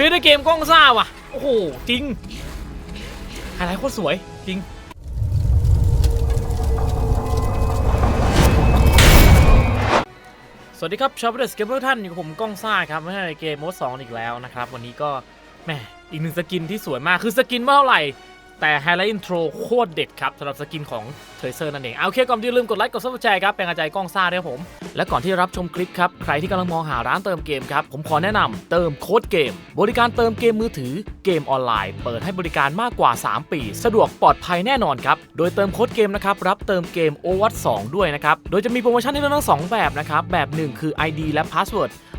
เพลย์ในเกมกล้องซ่าว่ะ โอ้โห จริงไฮไลท์โคตรสวย จริงสวัสดีครับชาวเดสเกมเมอร์ท่านอยู่กับผมก้องซ่าครับไม่ใช่ในเกมโมดสองอีกแล้วนะครับ วันนี้ก็แหมอีกหนึ่งสกินที่สวยมากคือสกินเม่เท่าไหร่ แต่ไฮไลท์อินโทรโคตรเด็ดครับสำหรับสกินของเทเซอร์นั่นเองเอาโอเคก่อนที่ลืมกดไลค์กดซับสไครต์ครับเป็นกำลังใจกล้องซ่าด้วยผม และก่อนที่จะรับชมคลิปครับใครที่กำลังมองหาร้านเติมเกมครับผมขอแนะนำเติมโค้ดเกม บริการเติมเกมมือถือเกมออนไลน์ เปิดให้บริการมากกว่า 3 ปี สะดวกปลอดภัยแน่นอนครับโดยเติมโค้ดเกมนะครับรับเติมเกม o w a t 2ด้วยนะครับโดยจะมีโปรโมชั่นให้เลือกทั้งสองแบบนะครับแบบ 1 คือ ID และ Password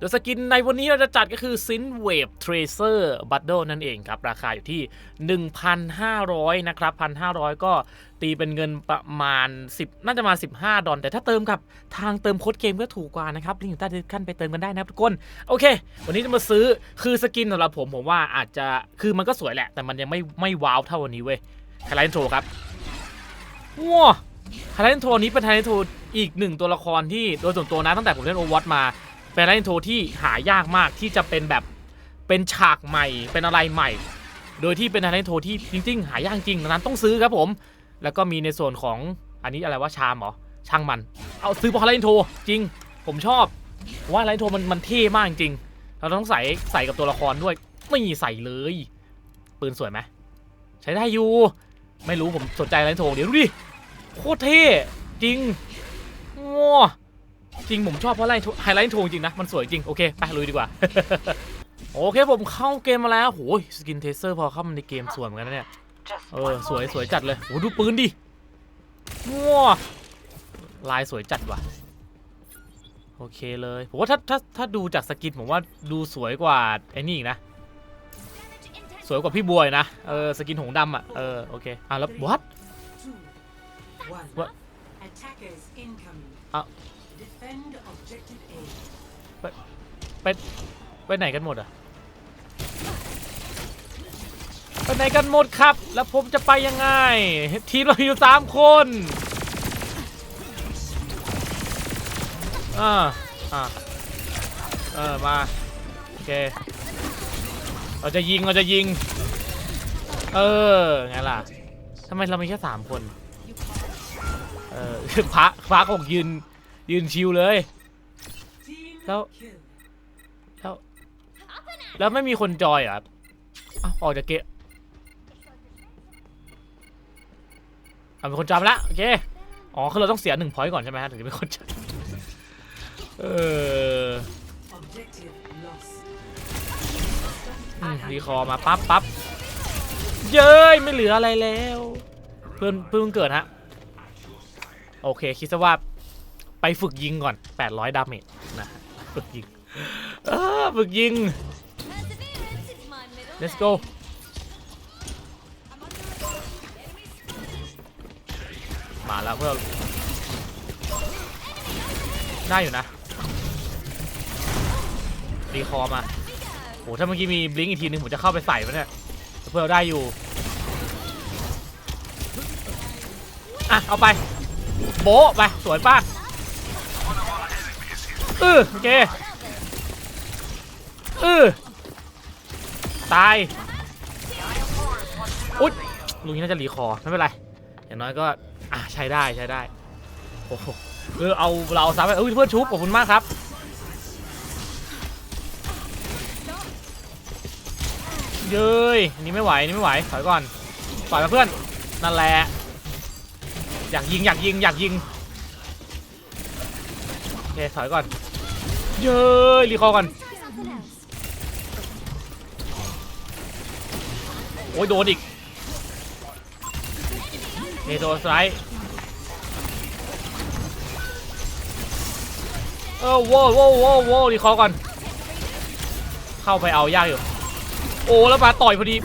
โดยสกินในวันนี้เราจะจัดก็คือ Sin Wave Tracer Bundle นั่นเองครับ ราคาอยู่ที่ 1,500 นะครับ 1,500 ก็ตีเป็นเงินประมาณ 10 น่าจะมา 15 ดอลแต่ถ้าเติมกับทางเติมโค้ดเกมก็ถูกกว่านะครับ ลิงก์อยู่ใต้ดีขั้นไปเติมกันได้นะครับทุกคน โอเค วันนี้จะมาซื้อคือสกินสำหรับผมผมว่าอาจจะคือมันก็สวยแหละ แต่มันยังไม่ไม่ว้าวเท่าวันนี้เว้ยไฮไลท์โทรครับว้าไฮไลท์โทรนี้เป็นไฮไลท์โทรอีกหนึ่งตัวละครที่โดยส่วนตัวนะตั้งแต่ผมเล่นโอวัตมา เป็นไลท์โทที่หายากมากที่จะเป็นแบบเป็นฉากใหม่เป็นอะไรใหม่ โดยที่เป็นไลท์โทที่จริง ๆ หายากจริงดังนั้นต้องซื้อครับผม แล้วก็มีในส่วนของอันนี้อะไรว่าชามเหรอช่างมัน เอาซื้อเพราะไลท์โทจริง ผมชอบว่าไลท์โทมันมันเท่มากจริงเราต้องใส่ใส่กับตัวละครด้วยไม่ใส่เลยปืนสวยไหมใช้ได้อยู่ ไม่รู้ผมสนใจไลท์โทเดี๋ยวดูดิโคตรเท่จริงว้า จริงผมชอบเพราะไลท์ไฮไลท์โทงจริงนะ มันสวยจริง โอเค ไปลุยดีกว่า โอเคผมเข้าเกมมาแล้วโหยสกินเทเซอร์พอเข้ามาในเกมสวยเหมือนกันนะเนี่ย เออ สวยสวยจัดเลยโหดูปืนดิว้าลายสวยจัดว่ะ โอเคเลยผมว่าถ้าถ้าถ้าดูจากสกินผมว่าดูสวยกว่าไอ้นี่อีกนะ สวยกว่าพี่บวยนะ เออ สกินหงส์ดำอะ เออ โอเค อะแล้ว what One. What? Attackers incoming. Ah. Defend objective A. ไปไปไหนกันหมดอะไปไหนกันหมดครับ แล้วผมจะไปยังไง ทีมเราอยู่สามคนอ่าอ่าเออมาโอเคเราจะยิงเราจะยิง เออไงล่ะทำไมเรามีแค่สามคน เออพระพระคงยืน ยืนชิวเลย Team Đâu? kill. แล้ว แล้วไม่มีคนจอยเหรอครับอ้าวออกจากเกะเอาเป็นคนจอยไปละโอเค อ๋อคือเราต้องเสียหนึ่งพอยต์ก่อนใช่ไหมฮะถึงจะเป็นคนจอยเออรีคอมาปั๊บปั๊บเย้ยไม่เหลืออะไรแล้ว เพื่อนเพิ่งเกิดฮะ โอเค คิดซะว่า ไปฝึกยิงก่อน 800 ดาเมจนะฝึกยิงฝึกยิง let's go มาแล้วเพื่อนได้อยู่นะรีคอร์มาโหถ้าเมื่อกี้มีบลิงก์อีกทีนึงผมจะเข้าไปใส่มันเนี่ยเพื่อได้อยู่อะเอาไป โบะไป สวยป้า เออโอเคเออตายอุ๊ยลุงนี้น่าจะรีคอไม่เป็นไร อย่างน้อยก็อะใช้ได้ใช้ได้โอ้โหเออเอาเราซับไปเออเพื่อนชุบขอบคุณมากครับเย้ยนี่ไม่ไหวนนี่ไม่ไหวถอยก่อนถอยมาเพื่อนนั่นแหละอยากยิงอยากยิงอยากยิงโอเคถอยก่อน เย้ยรีคอร์ก่อนโอ้ยโดนอีกเอโดนสไลด์เออโว้โว้โว้โว้รีคอร์ก่อน เข้าไปเอายากอยู่ โอ้แล้วมาต่อยพอดี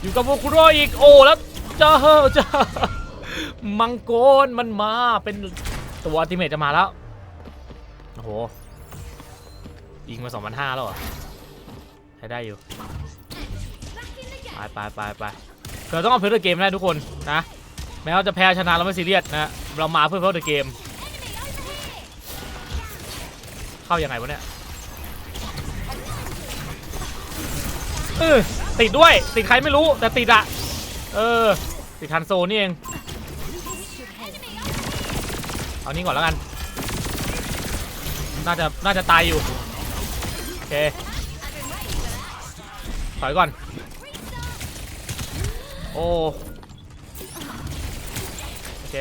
อยู่กับโมคุโรอีกโอ้แล้วจ้าเฮ้จ้ามังกรมันมาเป็นตัวอัติเมทจะมาแล้ว โอ้โห ยิงมา2,500แล้วเหรอใช้ได้อยู่ ไปไปไปไปเราต้องเอาเพื่อเกมได้ทุกคนนะ แม้ว่าจะแพ้ชนะเราไม่ซีเรียสนะ เรามาเพื่อเพื่อเกม เข้ายังไงวะเนี่ยเออติดด้วย ติดใครไม่รู้แต่ติดอะเออ ติดทันโซนี่เอง เอานี้ก่อนแล้วกัน น่าจะน่าจะตายอยู่โอเคถอยก่อน โอ้โอเค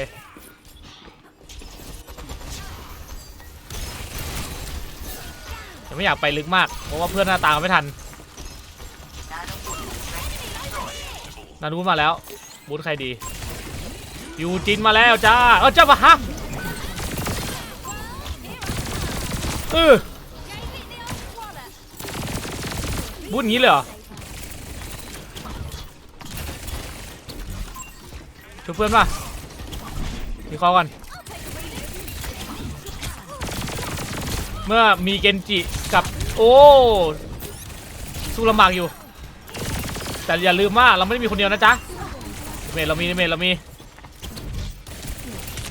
ยังไม่อยากไปลึกมาก เพราะว่าเพื่อนหน้าตามไม่ทันนารูมาแล้ว บูธใครดี ยูจินมาแล้วจ้า เออเจ้าปะฮะ เออบูธอย่างนี้เลยเหรอช่วยเพื่อนป่ะมีคอก่อน เมื่อมีเกนจิกับโอ้สู้ลำบากอยู่ แต่อย่าลืมว่าเราไม่ได้มีคนเดียวนะจ๊ะเมทเรามีเมทเรามี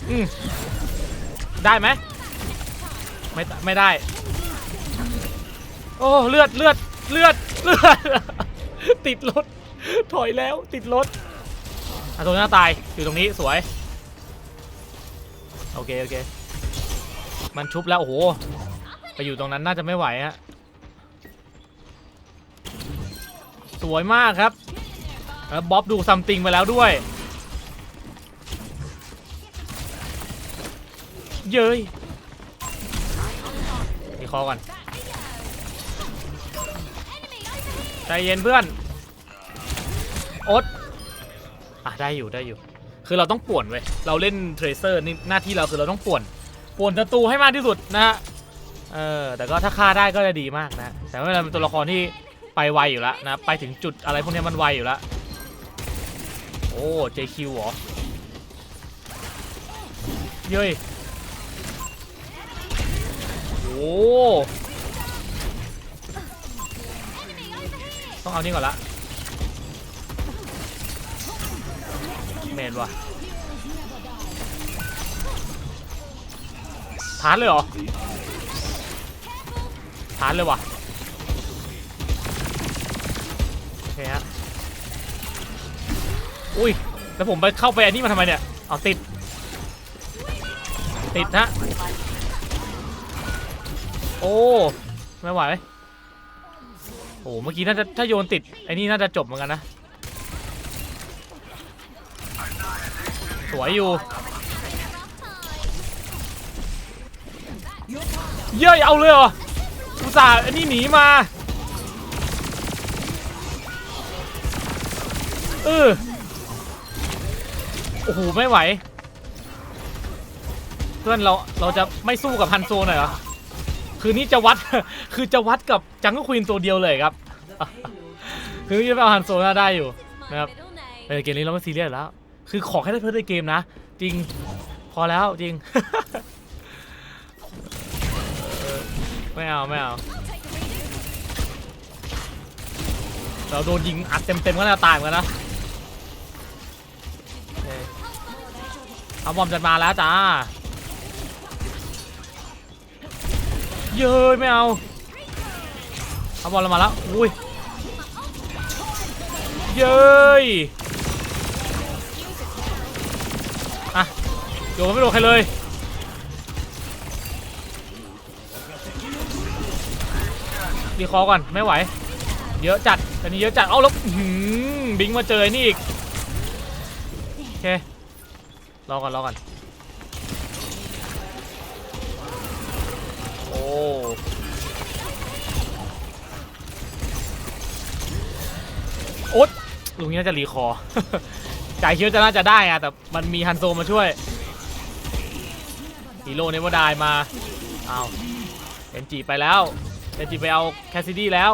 อืมได้ไหม ไม่ไม่ได้ โอ้เลือดเลือดเลือดเลือดติดรถถอยแล้วติดรถอะตัวหน้าตายอยู่ตรงนี้สวยโอเคโอเคมันชุบแล้วโอ้โหไปอยู่ตรงนั้นน่าจะไม่ไหวฮะสวยมากครับแล้วบ๊อบดูซัมติงไปแล้วด้วยเย้ยีคอก่อน ใจเย็นเพื่อนโอ๊ตอะได้อยู่ได้อยู่ คือเราต้องป่วนเว้ย เราเล่นเทรเซอร์นี่หน้าที่เราคือเราต้องป่วน ป่วนศัตรูให้มากที่สุดนะฮะ เออ แต่ก็ถ้าฆ่าได้ก็จะดีมากนะ แต่ว่าเราเป็นตัวละครที่ไปไวอยู่แล้วนะ ไปถึงจุดอะไรพวกนี้มันไวอยู่แล้ว โอ้ JQ เหรอ เย้ย ต้องเอานี่ก่อนละเมนว่ะทานเลยเหรอทานเลยว่ะโอเคฮะอุ้ย แล้วผมไปเข้าไปอันนี้มาทำไมเนี่ย เอาติด ติดฮะ โอ้ไม่ไหวโอ้เมื่อกี้น่าจะถ้าโยนติดไอ้นี่น่าจะจบเหมือนกันนะ สวยอยู่เย้ยเอาเลยเหรออุตส่าห์อันนี้หนีมาเออโอ้โหไม่ไหว เพื่อนเราเราจะไม่สู้กับฮันโซหน่อยเหรอ คือนี่จะวัด คือจะวัดกับจังก็ควีนตัวเดียวเลยครับ คือนี่จะไปเอาฮันโซน่าได้อยู่นะครับเออเกมนี้เราไม่ซีเรียสแล้ว คือขอแค่ได้เพิ่มในเกมนะ จริง พอแล้วจริง ไม่เอาไม่เอา เราโดนยิงอัดเต็มๆก็น่าตายเหมือนกันนะอเอาบอมจะมาแล้วจ้า เย้ยไม่เอา เอาบอลเรามาแล้วอุ้ย เย้ยอะโดนไม่โดนใครเลย ดีคอก่อน ไม่ไหว เยอะจัดอันนี้เยอะจัด เอาแล้วหือบิงมาเจอนี่อีก โอเค รอก่อน รอก่อน โอ๊ตลุงนี้น่าจะรีคอจ่ายคิวจะน่าจะได้อะแต่มันมีฮันโซมาช่วยฮีโร่เนวดายมาเอาเอนจีไปแล้วเอนจีไปเอาแคสซิดี้แล้ว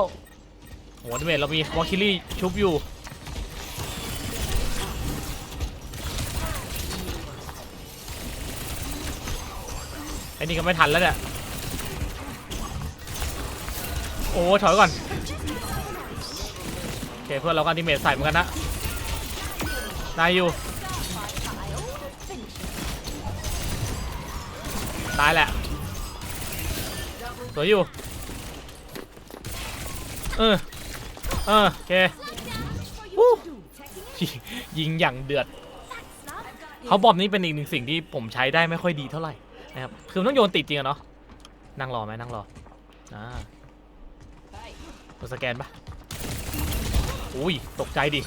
โหดเมทเรามีวอคิลี่ชุบอยู่ไอ้นี่ก็ไม่ทันแล้วเนี่ย โอ้ถอยก่อนโอเคเพื่อนเราก็อันติเมทใส่เหมือนกันนะนายอยู่ตายแหละสวยอยู่เออเออโอเควู้ยิงอย่างเดือดเขาบอมนี้เป็นอีกหนึ่งสิ่งที่ผมใช้ได้ไม่ค่อยดีเท่าไหร่นะครับคือต้องโยนติดจริงอะเนาะนั่งรอไหมนั่งรออ่า กดสแกนปะอุ้ย ตกใจดิ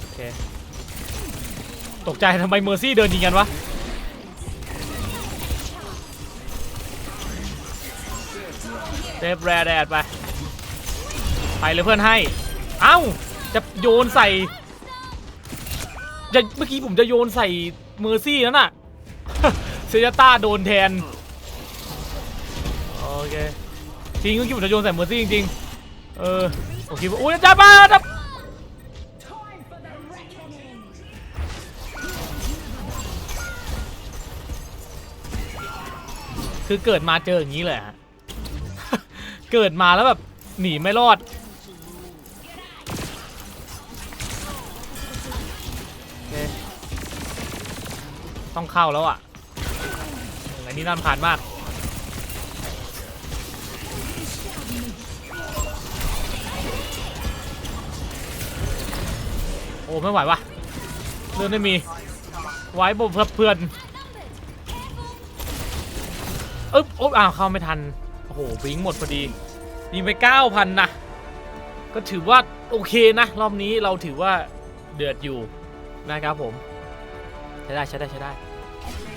โอเค ตกใจทำไมเมอร์ซี่เดินยิงกันวะ เซฟแรดแดดไป ไปเลยเพื่อนให้ เอ้า จะโยนใส่จะเมื่อกี้ผมจะโยนใส่เมอร์ซี่นั่นน่ะ เซยต้าโดนแทน โอเคจริงเมื่อกี้ผมจะโยนใส่เมอร์ซี่จริงๆเออโอเคโอ้ยจ้าบ้าจ้าคือเกิดมาเจออย่างนี้เลยฮะเกิดมาแล้วแบบหนีไม่รอดต้องเข้าแล้วอะอันนี้น่ารำคาญมาก อ้ไม่ไหววะเรื่องไม่มี ไว้บ่เพื่อนเอ๊บโอ๊บอ้าวเข้าไม่ทัน โอ้โหบิงหมดพอดียิงไป 9,000 นะ ก็ถือว่า โอเคนะ รอบนี้เราถือว่าเดือดอยู่นะครับผม ใช้ได้ใช้ได้ใช้ได้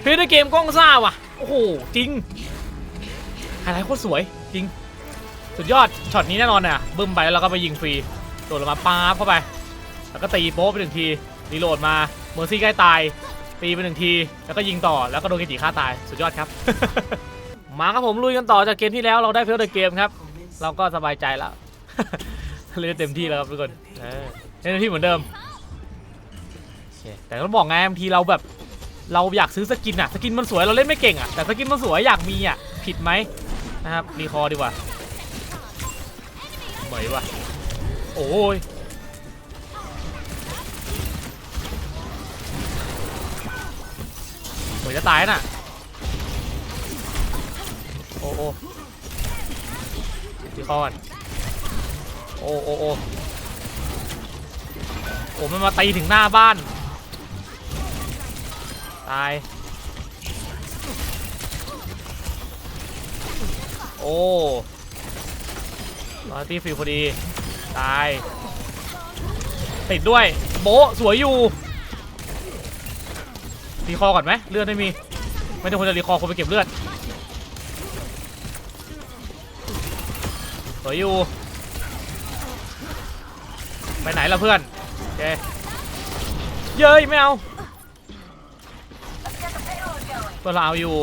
เพลย์ในเกมกล้องซ่าว่ะ โอ้โห จริงไฮไลท์โคตรสวย จริง สุดยอด ช็อตนี้แน่นอนน่ะบึ้มไปแล้วเราก็ไปยิงฟรี โดดลงมาป๊าบเข้าไป แล้วก็ตีโป๊ะไปหนึ่งทีรีโหลดมาเมอร์ซี่ใกล้ตาย ตีไปหนึ่งที แล้วก็ยิงต่อแล้วก็โดนเกจิฆ่าตายสุดยอดครับ มาครับผมลุยกันต่อจากเกมที่แล้วเราได้เพลย์ในเกมครับ เราก็สบายใจแล้ว เล่นเต็มที่แล้วครับทุกคนเออเล่นเต็มที่เหมือนเดิมแต่ต้องบอกไงบางทีเราแบบเราอยากซื้อสกินอะสกินมันสวยเราเล่นไม่เก่งอะแต่สกินมันสวยอยากมีอะผิดไหมนะครับรีคอร์ดีกว่าเหมยว่ะโอ้ย เหมยจะตายน่ะ โอ้โอ้รีคอนโอ้โอ้โอ้โอ้มันมาตีถึงหน้าบ้าน ตาย โอ้ลอยตี้ฟิลพอดี ตาย ติดด้วย โบสวยอยู่ รีคอร์ก่อนไหมเลือดไม่มี ไม่ต้องควรจะรีคอร์คนไปเก็บเลือดสวยอยู่ไปไหนล่ะเพื่อนโอเคเย้ยไม่เอาเพื่อนเราเอาอยู่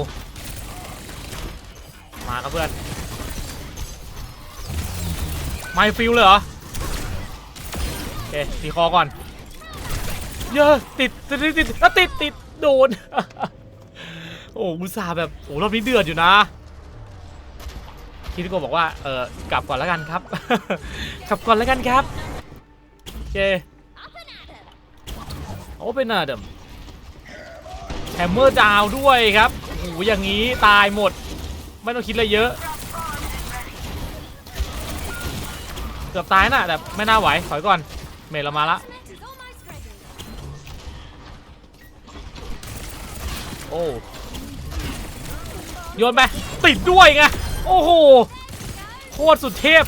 มาครับเพื่อนไม่ฟิลเลยเหรอโอเคตีคอก่อนเยอะติดติดติดติดติด โดน โอ้มุตส่าห์แบบโอ้รอบนี้เดือดอยู่นะคิดโกบอกว่าเออกลับก่อนแล้วกันครับ กลับก่อนแล้วกันครับโอเคโอ้เป็นอะเดิมแฮมเมอร์ดาวด้วยครับโอ้โหอย่างนี้ตายหมด ไม่ต้องคิดอะไรเยอะเกือบตายน่ะแต่ไม่น่าไหวถอยก่อน เมทเรามาละ โอ้โยนไปติดด้วยไงโอ้โหโคตรสุดเทพ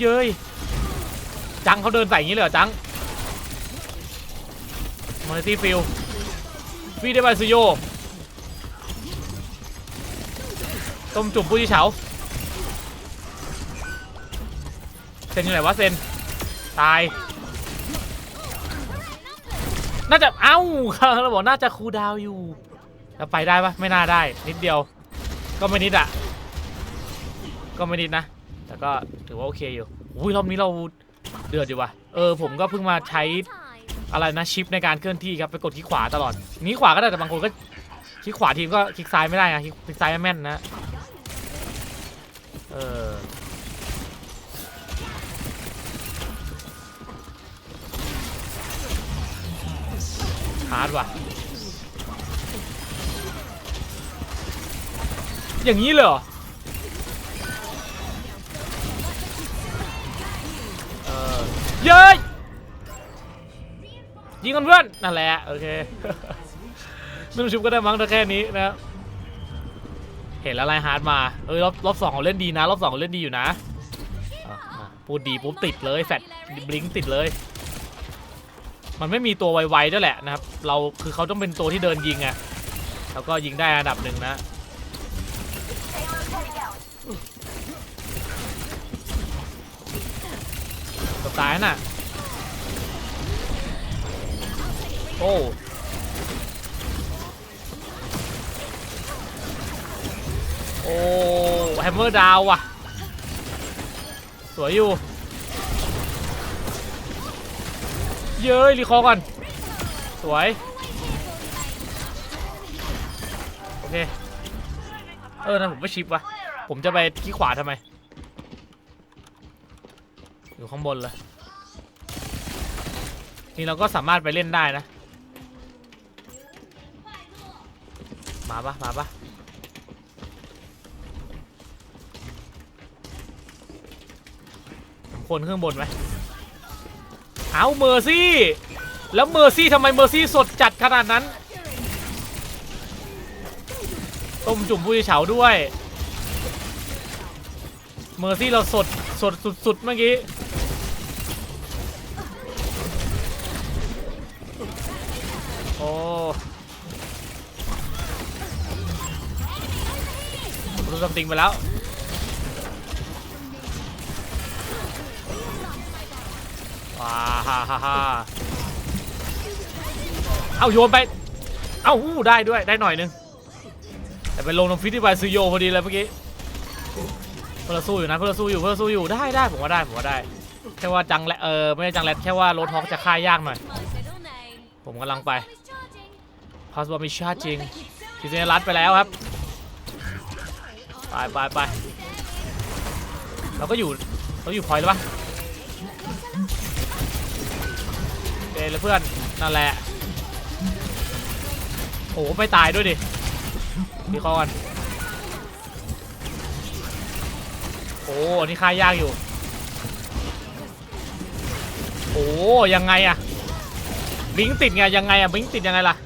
เย้ยจังเขาเดินใส่อย่างนี้เลยเหรอจังมอนิตี้ฟิลฟีได้บาซูโยต้มจุ่มปุ้ยเฉาเซนอยู่ไหนวะเซนตาย น่าจะเอ้าเราบอกน่าจะคูดาวอยู่แล้วไปได้ปะไม่น่าได้ นิดเดียว ก็ไม่นิดอะก็ไม่นิดนะ แต่ก็ถือว่าโอเคอยู่อุ้ยรอบนี้เราเดือดอยู่ว่ะเออผมก็เพิ่งมาใช้อะไรนะชิปในการเคลื่อนที่ครับไปกดคลิกขวาตลอดนี้ขวาก็ได้แต่บางคนก็คลิกขวาทีมก็คลิกซ้ายไม่ได้นะคลิกคลิกซ้ายไม่แม่นนะเออาร์ดว่ะ อย่างนี้เลยเหรอเย้ยยิงกันเพื่อนนั่นแหละโอเคไม่ต้องชุบก็ได้มั้งถ้าแค่นี้นะเห็นแล้วไลฮาร์ดมาเอ้ยรอบรอบสองเขาเล่นดีนะ รอบสองเขาเล่นดีอยู่นะอะอะพูดดีปุ๊บติดเลยแฟดบลิงติดเลย มันไม่มีตัวไวๆด้วยแหละนะครับ เราคือเขาต้องเป็นตัวที่เดินยิงไงแล้วก็ยิงได้อันดับหนึ่งนะเกับตายน่ะ โอ้โอ้แฮมเมอร์ดาวว่ะ สวยอยู่ เย้ยรีคอก่อน สวย โอเค เออนะผมไม่ชิปวะผมจะไปที่ขวาทำไม อยู่ข้างบนเลยนี่เราก็สามารถไปเล่นได้นะ มาปะมาปะผมคนข้างบนไหม เอาเมอร์ซี่ แล้วเมอร์ซี่ทำไมเมอร์ซี่สดจัดขนาดนั้น ต้มจุ่มผู้เฉาด้วย เมอร์ซี่เราสดสดสุดๆเมื่อกี้โอ้รู้ซัมติงไปแล้ว ฮ่าฮ่าฮ่าเอาโยนไป เอาอู้ได้ด้วยได้หน่อยนึง แต่ไปลงตรงฟิตที่บายซูโยพอดีเลยเมื่อกี้เพื่อสู้อยู่นะเพื่อสู้อยู่เพื่อสู้อยู่ได้ได้ผมว่าได้ผมว่าได้แค่ว่าจังแลเออไม่ใช่จังแลแค่ว่าโรทฮอกจะฆ่ายากหน่อย ผมกำลังไปพาสบอมีชาจริงคิเซนรัดไปแล้วครับไปไปไปเราก็อยู่เราอยู่พอยต์แล้วปะ เลยเพื่อน นั่นแหละ โอ้ไม่ตายด้วยดิดีคอกันโอ้นนี้ค่ายากอยู่ โอ้ยังไงอะบิงติดไงยังไงอะบิงติดยังไงล่ะ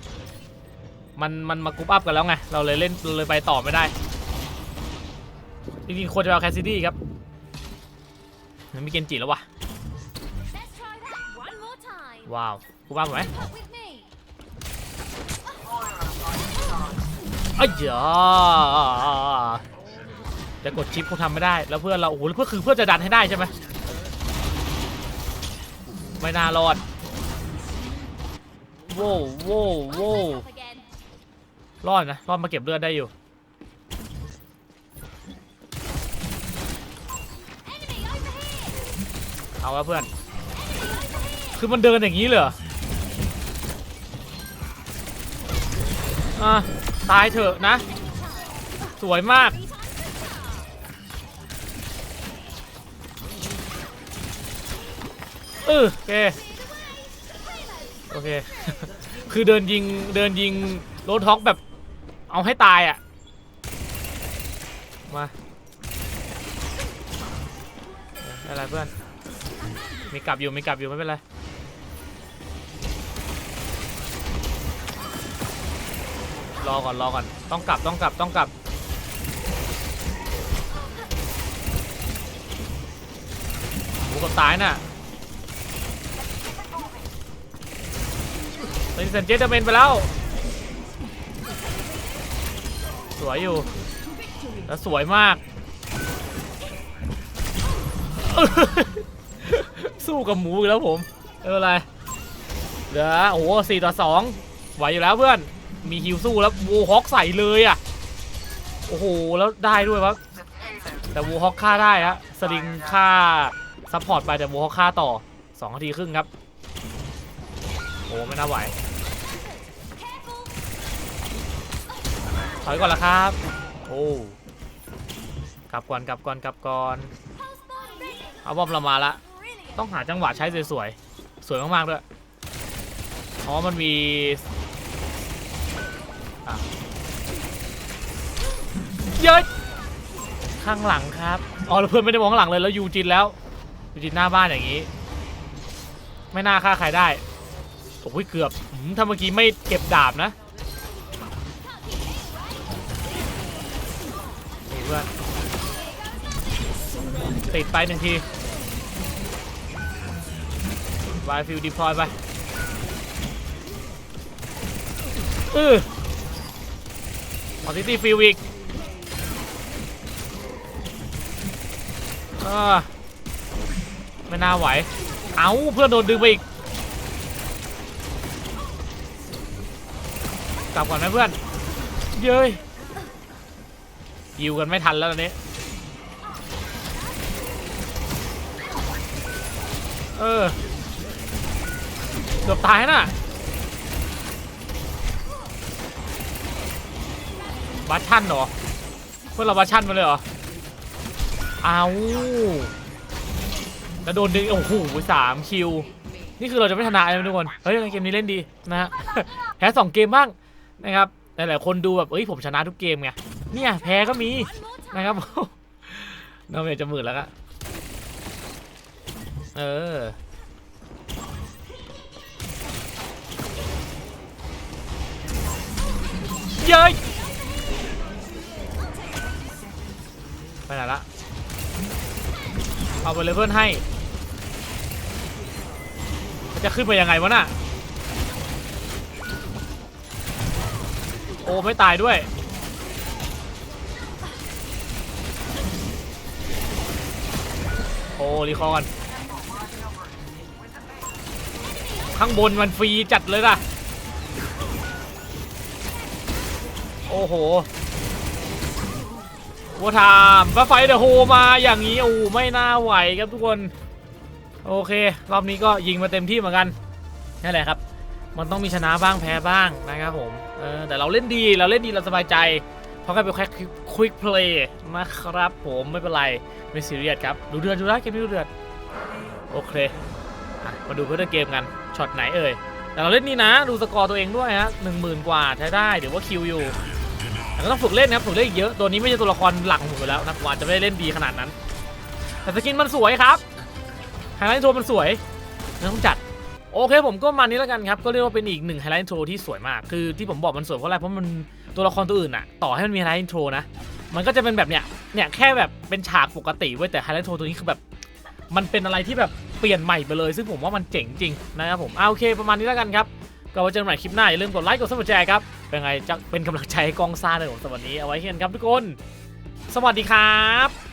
มันมันมากรุ๊ปอัพกันแล้วไง เราเลยเล่นเราเลยไปต่อไม่ได้ จริงๆควรจะเอาแคสซิดี้ครับมันมีเกนจิแล้ววะ ว้าวกรุ๊ปอัพไหมอ้ยยาจะกดชิปคงทำไม่ได้ แล้วเพื่อนเรา โอ้โหเพื่อนคือเพื่อนจะดันให้ได้ใช่ไหมไม่น่ารอดโว้วโว้วโว้วรอดนะ รอดมาเก็บเลือดได้อยู่ เอาละเพื่อน คือมันเดินอย่างนี้เหรออะตายเถอะนะ สวยมาก เออโอเค โอเค คือเดินยิง เดินยิงโรดฮอกแบบเอาให้ตายอะ มาเอออะไรเพื่อน มีกลับอยู่ มีกลับอยู่ ไม่เป็นไร รอก่อนรอก่อนต้องกลับต้องกลับต้องกลับหมูกับตายน่ะเป็นเซนเจตเมนไปแล้ว สวยอยู่ แล้วสวยมาก สู้กับหมูอีกแล้วผม เอออะไร เหลือโอ้โหสี่ต่อสองไหวอยู่แล้วเพื่อน มีฮิวสู้แล้ววูฮอกใส่เลยอะ โอ้โห แล้วได้ด้วยวะแต่วูฮอกฆ่าได้ฮะสลิงฆ่าซัพพอร์ตไปแต่วูฮอกฆ่าต่อ2นาทีครึ่งครับ โอ้ไม่น่าไหว ถอยก่อนละครับ โอ้กลับก่อนกลับก่อนกลับก่อนเอาบอมเรามาละต้องหาจังหวะใช้สวยๆ สวยมากๆด้วยเพราะมันมี เย้ยข้างหลังครับอ๋อแล้วเพื่อนไม่ได้มองข้างหลังเลยแล้วยูจินแล้วยูจินหน้าบ้านอย่างนี้ ไม่น่าฆ่าใครได้โอ้ยเกือบถ้าเมื่อกี้ไม่เก็บดาบนะนี่เพื่อนติดไปหนึ่งทีวายฟิลดีพลอยไปเออมาซิตี้ฟิลอีก อ่าไม่น่าไหว เอาเพื่อนโดนดึงไปอีก กลับก่อนไหมเพื่อน เย้ยยิวกันไม่ทันแล้วตอนนี้ เออ เกือบตายน่ะบัชชั่นเหรอ เพื่อนเราบัชชั่นมาเลยเหรอ เอาแล้วโดนดึงโอ้โหสามคิว นี่คือเราจะไม่ชนะใช่ไหมทุกคน เฮ้ยเกมนี้เล่นดีนะฮะ แพ้สองเกมบ้างนะครับ หลายๆคนดูแบบเอ้ยผมชนะทุกเกมไง เนี่ยแพ้ก็มีนะครับน้องเมย์จะหมื่นแล้วก็เออเย้ยไปไหนละ เอาไปเลเพื่อนให้ จะขึ้นไปยังไงวะน่ะ โอ้ ไม่ตายด้วย โอ้รีคอร์ก่อนข้างบนมันฟรีจัดเลยนะโอ้โห วัวทามฟ้าไฟเดอะโฮมาอย่างนี้โอ้ไม่น่าไหวครับทุกคน โอเค รอบนี้ก็ยิงมาเต็มที่เหมือนกันนั่นแหละครับ มันต้องมีชนะบ้างแพ้บ้างนะครับผมเออแต่เราเล่นดีเราเล่นดีเราสบายใจเพราะแค่เป็นแค่ควิกเพลย์นะครับผมไม่เป็นไรไม่ซีเรียสครับดูเดือดดูนะเกมนี้ดูเดือดโอเคอะมาดูเพื่อนเกมกันช็อตไหนเอ่ยแต่เราเล่นนี่นะ ดูสกอร์ตัวเองด้วยฮะหนึ่งหมื่นกว่าใช้ได้เดี๋ยวว่าคิวอยู่ แต่ก็ต้องฝึกเล่นนะครับฝึกเล่นอีกเยอะตัวนี้ไม่ใช่ตัวละครหลักของผมอยู่แล้วนะผมอาจจะไม่ได้เล่นดีขนาดนั้น แต่สกินมันสวยครับไฮไลท์โชว์มันสวยต้องจัดโอเคผมก็มานี้แล้วกันครับ ก็เรียกว่าเป็นอีกหนึ่งไฮไลท์อินโทรที่สวยมาก คือที่ผมบอกมันสวยเพราะอะไรเพราะมันตัวละครตัวอื่นอะต่อให้มันมีไฮไลท์อินโทรนะมันก็จะเป็นแบบเนี้ยเนี่ยแค่แบบเป็นฉากปกติเว้ยแต่ไฮไลท์อินโทรตัวนี้คือแบบ มันเป็นอะไรที่แบบเปลี่ยนใหม่ไปเลย ซึ่งผมว่ามันเจ๋งจริงนะครับผมเอาโอเคประมาณนี้แล้วกันครับ ก็ไว้เจอกันใหม่คลิปหน้าอย่าลืมกดไลค์กดซับสไครต์ครับเป็นไงจะเป็นกำลังใจให้กองซ่าเลยผมสวัสดีเอาไว้เห็นครับทุกคน สวัสดีครับ